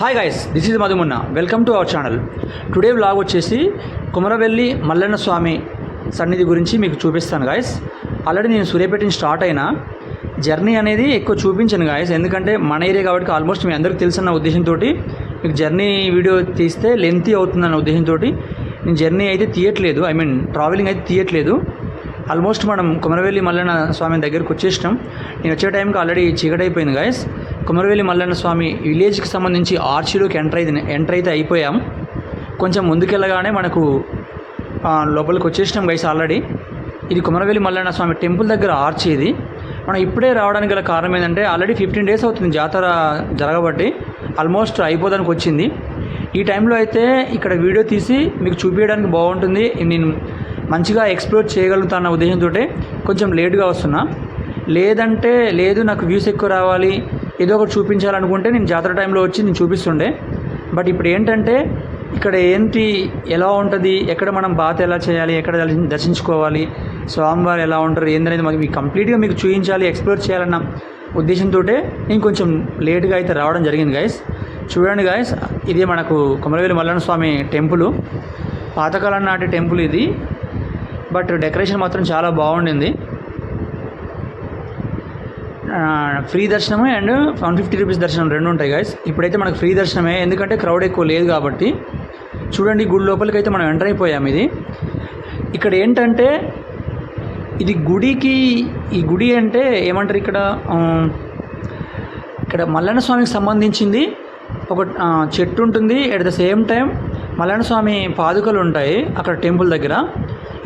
Hi guys this is Madhumunna welcome to our channel today blog వచ్చేసి కుమరవెల్లి మల్లన్న స్వామి సన్నిధి గురించి మీకు చూపిస్తాను గాయస్ ఆల్రెడీ నేను సూర్యాపేట నుంచి స్టార్ట్ అయినా జర్నీ అనేది ఎక్కువ చూపించాను గాయస్ ఎందుకంటే మన ఏరియా కాబట్టి ఆల్మోస్ట్ మీ అందరికీ తెలుసన్న ఉద్దేశంతో మీకు జర్నీ వీడియో తీస్తే లెంతీ అవుతుందన్న ఉద్దేశంతో నేను జర్నీ అయితే తీయట్లేదు. ఐ మీన్ ట్రావెలింగ్ అయితే తీయట్లేదు. ఆల్మోస్ట్ మనం కుమరవెల్లి మల్లన్న స్వామి దగ్గరికి వచ్చేసినాం. నేను వచ్చే టైంకి ఆల్రెడీ చీకటైపోయింది గాయస్ కుమరవెల్లి మల్లన్న స్వామి విలేజ్కి సంబంధించి ఆర్చిలోకి ఎంటర్ అయితే ఎంటర్ అయితే అయిపోయాం. కొంచెం ముందుకెళ్ళగానే మనకు లోపలికి వచ్చేసినాం గైస్ ఆల్రెడీ ఇది కుమరవెల్లి మల్లన్న స్వామి టెంపుల్ దగ్గర ఆర్చి ఇది. మనం ఇప్పుడే రావడానికి గల కారణం ఏంటంటే ఆల్రెడీ ఫిఫ్టీన్ డేస్ అవుతుంది జాతర జరగబట్టి ఆల్మోస్ట్ అయిపోదానికి వచ్చింది. ఈ టైంలో అయితే ఇక్కడ వీడియో తీసి మీకు చూపించడానికి బాగుంటుంది. నేను మంచిగా ఎక్స్ప్లోర్ చేయగలుగుతాన్న ఉద్దేశంతో కొంచెం లేటుగా వస్తున్నా. లేదంటే లేదు నాకు వ్యూస్ ఎక్కువ రావాలి. ఏదో ఒకటి చూపించాలనుకుంటే నేను జాతర టైంలో వచ్చి నేను చూపిస్తుండే. బట్ ఇప్పుడు ఏంటంటే ఇక్కడ ఏంటి ఎలా ఉంటుంది ఎక్కడ మనం బాత్ ఎలా చేయాలి ఎక్కడ దర్శించుకోవాలి స్వామివారు ఎలా ఉంటారు ఏందనేది మాకు మీకు కంప్లీట్గా మీకు చూపించాలి ఎక్స్ప్లోర్ చేయాలన్న ఉద్దేశంతో నేను కొంచెం లేట్గా అయితే రావడం జరిగింది గాయస్ చూడండి గాయస్ ఇది మనకు కొమరవేలి మల్లన్న స్వామి టెంపుల్. పాతకాలం నాటి టెంపుల్ ఇది. బట్ డెకరేషన్ మాత్రం చాలా బాగుండింది. ఫ్రీ దర్శనం అండ్ వన్ ఫిఫ్టీ రూపీస్ దర్శనం రెండు ఉంటాయి గాయస్ ఇప్పుడైతే మనకు ఫ్రీ దర్శనమే ఎందుకంటే క్రౌడ్ ఎక్కువ లేదు కాబట్టి. చూడండి గుడి లోపలికి అయితే మనం ఎంటర్ అయిపోయాం ఇది. ఇక్కడ ఏంటంటే ఇది గుడికి ఈ గుడి అంటే ఏమంటారు ఇక్కడ? ఇక్కడ మల్లన్న స్వామికి సంబంధించింది. ఒక చెట్టు ఉంటుంది. At the same time Mallanna Swamy పాదుకలు ఉంటాయి అక్కడ టెంపుల్ దగ్గర.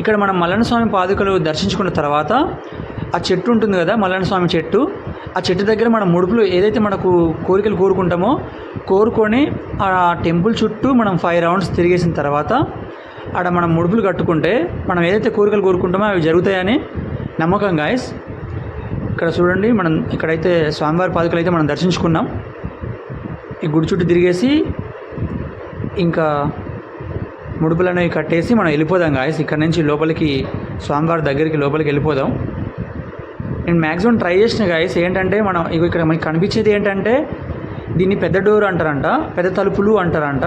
ఇక్కడ మనం మల్లన్న స్వామి పాదుకలు దర్శించుకున్న తర్వాత ఆ చెట్టు ఉంటుంది కదా మల్లన్న స్వామి చెట్టు. ఆ చెట్టు దగ్గర మనం ముడుపులు ఏదైతే మనకు కోరికలు కోరుకుంటామో కోరుకొని ఆ టెంపుల్ చుట్టూ మనం ఫైవ్ రౌండ్స్ తిరిగేసిన తర్వాత ఆడ మనం ముడుపులు కట్టుకుంటే మనం ఏదైతే కోరికలు కోరుకుంటామో అవి జరుగుతాయని నమ్మకం గాయస్ ఇక్కడ చూడండి మనం ఇక్కడైతే స్వామివారి పాదుకలు అయితే మనం దర్శించుకున్నాం. ఈ గుడి చుట్టూ తిరిగేసి ఇంకా ముడుపులను కట్టేసి మనం వెళ్ళిపోదాం గాయస్ ఇక్కడ నుంచి లోపలికి స్వామివారి దగ్గరికి లోపలికి వెళ్ళిపోదాం. నేను మ్యాక్సిమం ట్రై చేసిన గాయస్ ఏంటంటే మనం ఇగో ఇక్కడ మనకి కనిపించేది ఏంటంటే దీన్ని పెద్ద డోర్ అంటారంట పెద్ద తలుపులు అంటారంట.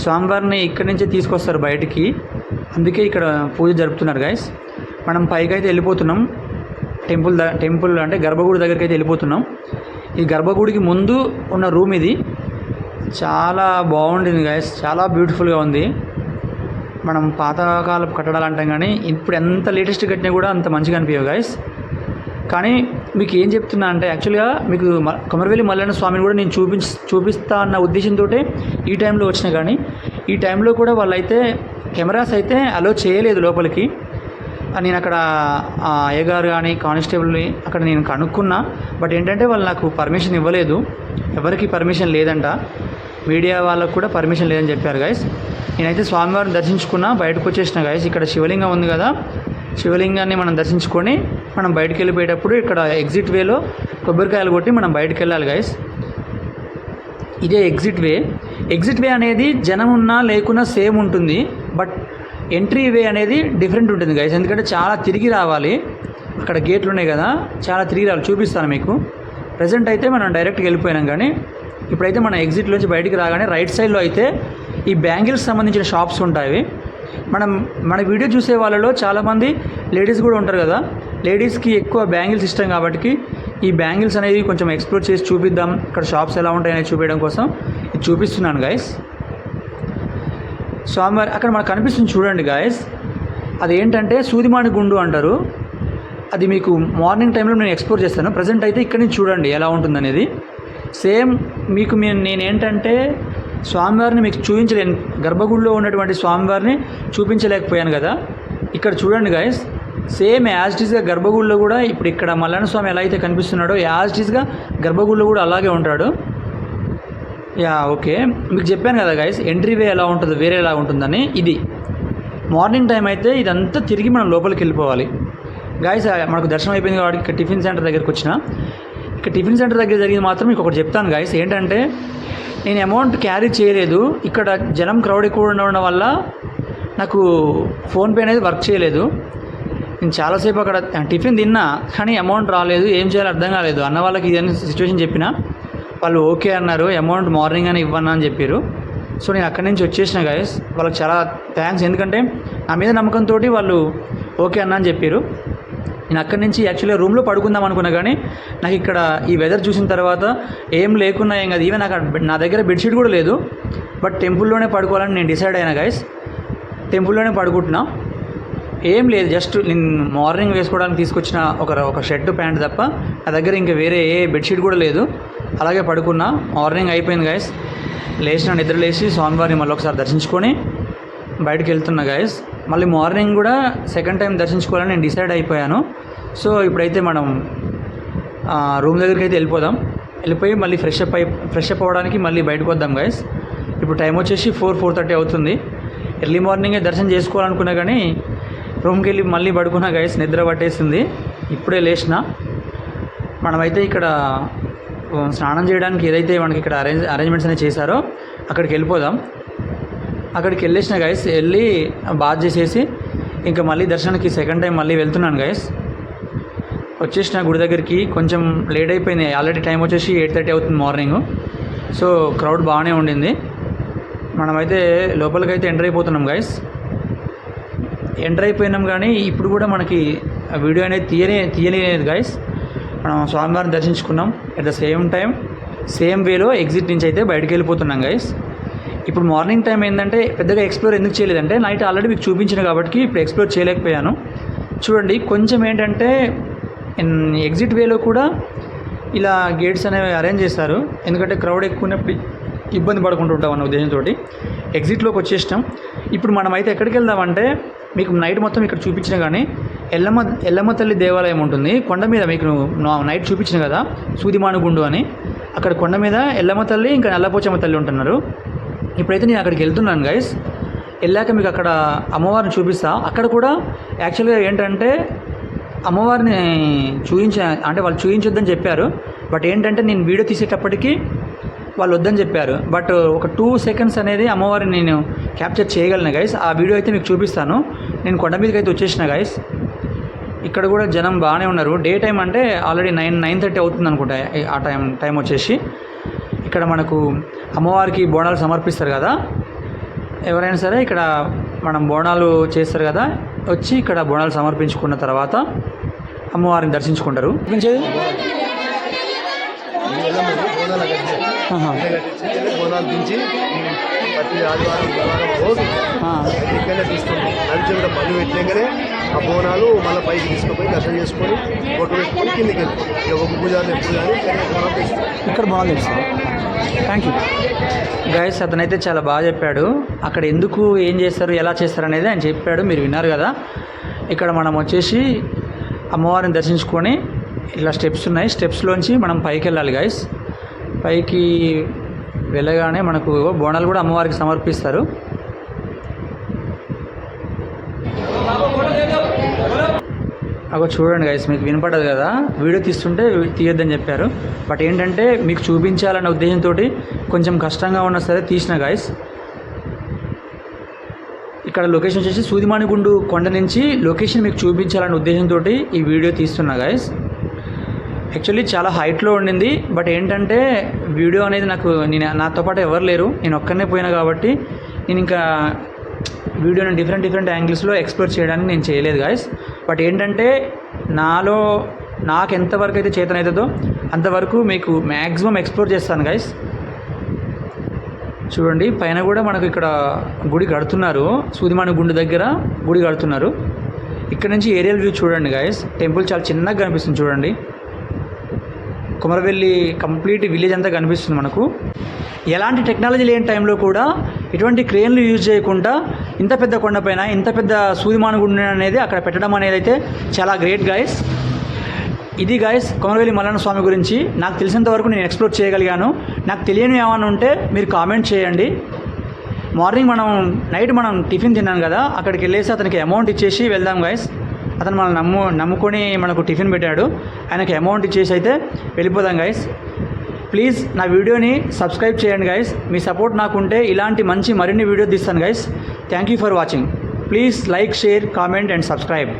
స్వామివారిని ఇక్కడి నుంచే తీసుకొస్తారు బయటికి. అందుకే ఇక్కడ పూజ జరుపుతున్నారు గాయస్ మనం పైకి అయితే వెళ్ళిపోతున్నాం. టెంపుల్ ద టెంపుల్ అంటే గర్భగుడి దగ్గరికి అయితే వెళ్ళిపోతున్నాం. ఈ గర్భగుడికి ముందు ఉన్న రూమ్ ఇది. చాలా బాగుండింది గాయస్ చాలా బ్యూటిఫుల్గా ఉంది. మనం పాతకాలపు కట్టడాలు అంటాం కానీ ఇప్పుడు ఎంత లేటెస్ట్ కట్టినా కూడా అంత మంచిగా అనిపించవు గాయస్ కానీ మీకు ఏం చెప్తున్నా అంటే యాక్చువల్గా మీకు మ- కొమరవెల్లి మల్లన్న స్వామిని కూడా నేను చూపించి చూపిస్తా అన్న ఉద్దేశంతో ఈ టైంలో వచ్చిన కానీ ఈ టైంలో కూడా వాళ్ళైతే కెమెరాస్ అయితే అలో చేయలేదు లోపలికి. నేను అక్కడ ఆ అయ్యగారు కానీ కానిస్టేబుల్ని అక్కడ నేను కనుక్కున్నా. బట్ ఏంటంటే వాళ్ళు నాకు పర్మిషన్ ఇవ్వలేదు. ఎవరికి పర్మిషన్ లేదంట. మీడియా వాళ్ళకు కూడా పర్మిషన్ లేదని చెప్పారు గాయస్ నేనైతే స్వామివారిని దర్శించుకున్నా. బయటకు వచ్చేసిన గాయస్ ఇక్కడ శివలింగం ఉంది కదా. శివలింగాన్ని మనం దర్శించుకొని మనం బయటికి వెళ్ళిపోయేటప్పుడు ఇక్కడ ఎగ్జిట్ వేలో కొబ్బరికాయలు కొట్టి మనం బయటికి వెళ్ళాలి గైస్ ఇదే ఎగ్జిట్ వే. ఎగ్జిట్ వే అనేది జనం ఉన్నా లేకున్నా సేమ్ ఉంటుంది బట్ ఎంట్రీ వే అనేది డిఫరెంట్ ఉంటుంది గైస్ ఎందుకంటే చాలా తిరిగి రావాలి. అక్కడ గేట్లు ఉన్నాయి కదా చాలా తిరిగి రావాలి. చూపిస్తాను మీకు. ప్రజెంట్ అయితే మనం డైరెక్ట్గా వెళ్ళిపోయినాం కానీ ఇప్పుడైతే మన ఎగ్జిట్లోంచి బయటికి రాగానే రైట్ సైడ్లో అయితే ఈ బ్యాంగిల్స్ సంబంధించిన షాప్స్ ఉంటాయి. మనం మన వీడియో చూసే వాళ్ళలో చాలామంది లేడీస్ కూడా ఉంటారు కదా. లేడీస్కి ఎక్కువ బ్యాంగిల్స్ ఇష్టం కాబట్టి ఈ బ్యాంగిల్స్ అనేవి కొంచెం ఎక్స్ప్లోర్ చేసి చూపిద్దాం. ఇక్కడ షాప్స్ ఎలా ఉంటాయని చూపించడం కోసం ఇది చూపిస్తున్నాను గాయస్ స్వామివారి అక్కడ మనకు కనిపిస్తుంది చూడండి గాయస్ అది ఏంటంటే సూదిమాని గుండు అంటారు. అది మీకు మార్నింగ్ టైంలో నేను ఎక్స్ప్లోర్ చేస్తాను. ప్రజెంట్ అయితే ఇక్కడ నుంచి చూడండి ఎలా ఉంటుందనేది. సేమ్ మీకు నేను ఏంటంటే స్వామివారిని మీకు చూపించలేను. గర్భగుడిలో ఉన్నటువంటి స్వామివారిని చూపించలేకపోయాను కదా. ఇక్కడ చూడండి గాయస్ సేమ్ యాజ్ టీజ్గా గర్భగుడిలో కూడా ఇప్పుడు ఇక్కడ మల్లన్న స్వామి ఎలా అయితే కనిపిస్తున్నాడో యాజ్ టీజ్గా గర్భగుడిలో కూడా అలాగే ఉంటాడు. Yeah okay. మీకు చెప్పాను కదా గైస్ ఎంట్రీ వే ఎలా ఉంటుందో వేరే ఎలా ఉంటుందని. ఇది. మార్నింగ్ టైం అయితే ఇదంతా తిరిగి మనం లోపలికి వెళ్ళిపోవాలి. గాయస్ మనకు దర్శనం అయిపోయింది కాబట్టి ఇక్కడ టిఫిన్ సెంటర్ దగ్గరికి వచ్చిన. ఇక్కడ టిఫిన్ సెంటర్ దగ్గర జరిగింది మాత్రం మీకు ఒకటి చెప్తాను గాయస్ ఏంటంటే నేను అమౌంట్ క్యారీ చేయలేదు. ఇక్కడ జనం క్రౌడ్ ఎక్కువ ఉండడం వల్ల నాకు ఫోన్పే అనేది వర్క్ చేయలేదు. నేను చాలాసేపు అక్కడ టిఫిన్ తిన్నా కానీ అమౌంట్ రాలేదు. ఏం చేయాలో అర్థం కాలేదు. అన్న వాళ్ళకి ఇదని సిచ్యువేషన్ చెప్పిన వాళ్ళు ఓకే అన్నారు. అమౌంట్ మార్నింగ్ అని ఇవ్వను అని చెప్పారు. సో నేను అక్కడి నుంచి వచ్చేసిన గాయస్ వాళ్ళకి చాలా థ్యాంక్స్ ఎందుకంటే నా మీద నమ్మకంతో వాళ్ళు ఓకే అన్న అని చెప్పారు. నేను అక్కడి నుంచి యాక్చువల్గా రూమ్లో పడుకుందాం అనుకున్నా కానీ నాకు ఇక్కడ ఈ వెదర్ చూసిన తర్వాత ఏం లేకున్నా ఏం కాదు. ఈవెన్ నాకు నా దగ్గర బెడ్షీట్ కూడా లేదు. బట్ టెంపుల్లోనే పడుకోవాలని నేను డిసైడ్ అయినా గైస్ టెంపుల్లోనే పడుకుంటున్నా. ఏం లేదు జస్ట్ నేను మార్నింగ్ వేసుకోవడానికి తీసుకొచ్చిన ఒక ఒక షర్ట్ ప్యాంట్ తప్ప నా దగ్గర ఇంకా వేరే ఏ బెడ్షీట్ కూడా లేదు. అలాగే పడుకున్నా. మార్నింగ్ అయిపోయింది గైస్ లేచిన నిద్ర లేచి స్వామివారిని మళ్ళీ ఒకసారి దర్శించుకొని బయటకు వెళ్తున్నా గాయస్ మళ్ళీ మార్నింగ్ కూడా సెకండ్ టైం దర్శించుకోవాలని నేను డిసైడ్ అయిపోయాను. సో ఇప్పుడైతే మనం రూమ్ దగ్గరికి అయితే వెళ్ళిపోదాం. వెళ్ళిపోయి మళ్ళీ ఫ్రెష్ అప్ అయి ఫ్రెష్ అప్ అవ్వడానికి మళ్ళీ బయటకు వద్దాం గాయస్ ఇప్పుడు టైం వచ్చేసి ఫోర్ ఫోర్ థర్టీ అవుతుంది. ఎర్లీ మార్నింగే దర్శనం చేసుకోవాలనుకున్నా కానీ రూమ్కి వెళ్ళి మళ్ళీ పడుకున్నా గైస్ నిద్ర పట్టేసింది. ఇప్పుడే లేచిన. మనమైతే ఇక్కడ స్నానం చేయడానికి ఏదైతే మనకి ఇక్కడ అరేంజ్ అరేంజ్మెంట్స్ అనేవి చేశారో అక్కడికి వెళ్ళిపోదాం. అక్కడికి వెళ్ళేసిన గైస్ వెళ్ళి బాత్ చేసేసి ఇంకా మళ్ళీ దర్శనానికి సెకండ్ టైం మళ్ళీ వెళ్తున్నాను గైస్ వచ్చేసిన గుడి దగ్గరికి కొంచెం లేట్ అయిపోయింది ఆల్రెడీ టైం వచ్చేసి ఎయిట్ థర్టీ అవుతుంది మార్నింగ్ సో క్రౌడ్ బాగానే ఉండింది. మనమైతే లోపలికైతే ఎంటర్ అయిపోతున్నాం గైస్ ఎంటర్ అయిపోయినాం కానీ ఇప్పుడు కూడా మనకి వీడియో అనేది తీయలే తీయలేదు గైస్ మనం స్వామివారిని దర్శించుకున్నాం. At the same time same వేలో ఎగ్జిట్ నుంచి అయితే బయటకు వెళ్ళిపోతున్నాం గైస్ ఇప్పుడు మార్నింగ్ టైం ఏంటంటే పెద్దగా ఎక్స్ప్లోర్ ఎందుకు చేయలేదంటే నైట్ ఆల్రెడీ మీకు చూపించిన కాబట్టి ఇప్పుడు ఎక్స్ప్లోర్ చేయలేకపోయాను. చూడండి కొంచెం ఏంటంటే ఎగ్జిట్ వేలో కూడా ఇలా గేట్స్ అనేవి అరేంజ్ చేస్తారు ఎందుకంటే క్రౌడ్ ఎక్కువ ఉన్నప్పుడు ఇబ్బంది పడుకుంటూ ఉంటాం అన్న ఉద్దేశంతో ఎగ్జిట్లోకి వచ్చేసినాం. ఇప్పుడు మనమైతే ఎక్కడికి వెళ్దామంటే మీకు నైట్ మొత్తం ఇక్కడ చూపించిన కానీ ఎల్లమ్మ ఎల్లమ్మ తల్లి దేవాలయం ఉంటుంది. కొండ మీద మీకు నైట్ చూపించిన కదా సూదిమానుగుండు అని. అక్కడ కొండ మీద ఎల్లమ్మ తల్లి ఇంకా నల్లపోచమ్మ తల్లి ఉంటున్నారు. ఇప్పుడైతే నేను అక్కడికి వెళ్తున్నాను గైస్ వెళ్ళాక మీకు అక్కడ అమ్మవారిని చూపిస్తా. అక్కడ కూడా యాక్చువల్గా ఏంటంటే అమ్మవారిని చూయించ అంటే వాళ్ళు చూయించొద్దని చెప్పారు. బట్ ఏంటంటే నేను వీడియో తీసేటప్పటికి వాళ్ళు వద్దని చెప్పారు. బట్ ఒక టూ సెకండ్స్ అనేది అమ్మవారిని నేను క్యాప్చర్ చేయగలను గైస్ ఆ వీడియో అయితే మీకు చూపిస్తాను. నేను కొండ మీదకి అయితే వచ్చేసిన గైస్ ఇక్కడ కూడా జనం బాగానే ఉన్నారు. డే టైం అంటే ఆల్రెడీ నైన్ నైన్ థర్టీ అవుతుంది అనుకుంటా ఆ టైం టైం వచ్చేసి. ఇక్కడ మనకు అమ్మవారికి బోనాలు సమర్పిస్తారు కదా ఎవరైనా సరే ఇక్కడ మనం బోనాలు చేస్తారు కదా వచ్చి ఇక్కడ బోనాలు సమర్పించుకున్న తర్వాత అమ్మవారిని దర్శించుకుంటారు బోనాలు దించి ప్రతి ఆదివారం బుధవారం రోజు. ఇక్కడనే తీస్తుంది నడిచి కూడా పని పెట్టగానే ఆ బోనాలు మళ్ళీ పైకి తీసుకుపోయి దర్శనం చేసుకొని బొట్టు పెట్టుకొని కిందికి వెళ్ళిపోయి ఒక పూజారులు ఎప్పుడు కానీ ఇక్కడ బోనాలు తెస్తారు థ్యాంక్ యూ గైస్ అతనైతే చాలా బాగా చెప్పాడు. అక్కడ ఎందుకు ఏం చేస్తారు ఎలా చేస్తారు అనేది ఆయన చెప్పాడు. మీరు విన్నారు కదా. ఇక్కడ మనం వచ్చేసి అమ్మవారిని దర్శించుకొని ఇలా స్టెప్స్ ఉన్నాయి. స్టెప్స్లోంచి మనం పైకి వెళ్ళాలి గైస్ పైకి వెళ్ళగానే మనకు బోనాలు కూడా అమ్మవారికి సమర్పిస్తారు. అగో చూడండి గైస్ మీకు వినపడదు కదా? వీడియో తీస్తుంటే తీయొద్దని చెప్పారు. బట్ ఏంటంటే మీకు చూపించాలన్న ఉద్దేశంతో కొంచెం కష్టంగా ఉన్నా సరే తీసిన గాయస్ ఇక్కడ లొకేషన్ వచ్చేసి సూదిమానిగుండు కొండ నుంచి లొకేషన్ మీకు చూపించాలన్న ఉద్దేశంతో ఈ వీడియో తీస్తున్నా గాయస్ యాక్చువల్లీ చాలా హైట్లో ఉండింది బట్ ఏంటంటే వీడియో అనేది నాకు నేను నాతో పాటు ఎవరు లేరు నేను ఒక్కనే పోయినా కాబట్టి నేను ఇంకా వీడియోని డిఫరెంట్ డిఫరెంట్ యాంగిల్స్లో ఎక్స్ప్లోర్ చేయడానికి నేను చేయలేదు గాయస్ బట్ ఏంటంటే నాలో నాకు ఎంతవరకు అయితే చేతనవుతుందో అంతవరకు మీకు మ్యాక్సిమం ఎక్స్ప్లోర్ చేస్తాను గాయస్ చూడండి పైన కూడా మనకు ఇక్కడ గుడి కడుతున్నారు. సూదిమాని గుండు దగ్గర గుడి కడుతున్నారు. ఇక్కడ నుంచి ఏరియల్ వ్యూ చూడండి గాయస్ టెంపుల్ చాలా చిన్నగా కనిపిస్తుంది చూడండి. కుమరవెల్లి కంప్లీట్ విలేజ్ అంతా కనిపిస్తుంది మనకు. ఎలాంటి టెక్నాలజీ లేని టైంలో కూడా ఎటువంటి క్రేన్లు యూజ్ చేయకుండా ఇంత పెద్ద కొండపైన ఇంత పెద్ద సూదిమానుగుండు అనేది అక్కడ పెట్టడం అనేది అయితే చాలా గ్రేట్ గాయస్. ఇది గాయస్ కొమరవెల్లి మల్లన్న స్వామి గురించి నాకు తెలిసినంత వరకు నేను ఎక్స్ప్లోర్ చేయగలిగాను. నాకు తెలియని ఏమైనా ఉంటే మీరు కామెంట్ చేయండి. మార్నింగ్ మనం నైట్ మనం టిఫిన్ తిన్నాను కదా అక్కడికి వెళ్ళేసి అతనికి అమౌంట్ ఇచ్చేసి వెళ్దాం గాయస్. అతను మనల్ని నమ్ము నమ్ముకొని మనకు టిఫిన్ పెట్టాడు. ఆయనకు అమౌంట్ ఇచ్చేసి అయితే వెళ్ళిపోదాం గైస్ ప్లీజ్ నా వీడియోని సబ్స్క్రైబ్ చేయండి గైస్ మీ సపోర్ట్ నాకుంటే ఇలాంటి మంచి మరిన్ని వీడియో తీస్తాను guys thank you for watching please like share comment and subscribe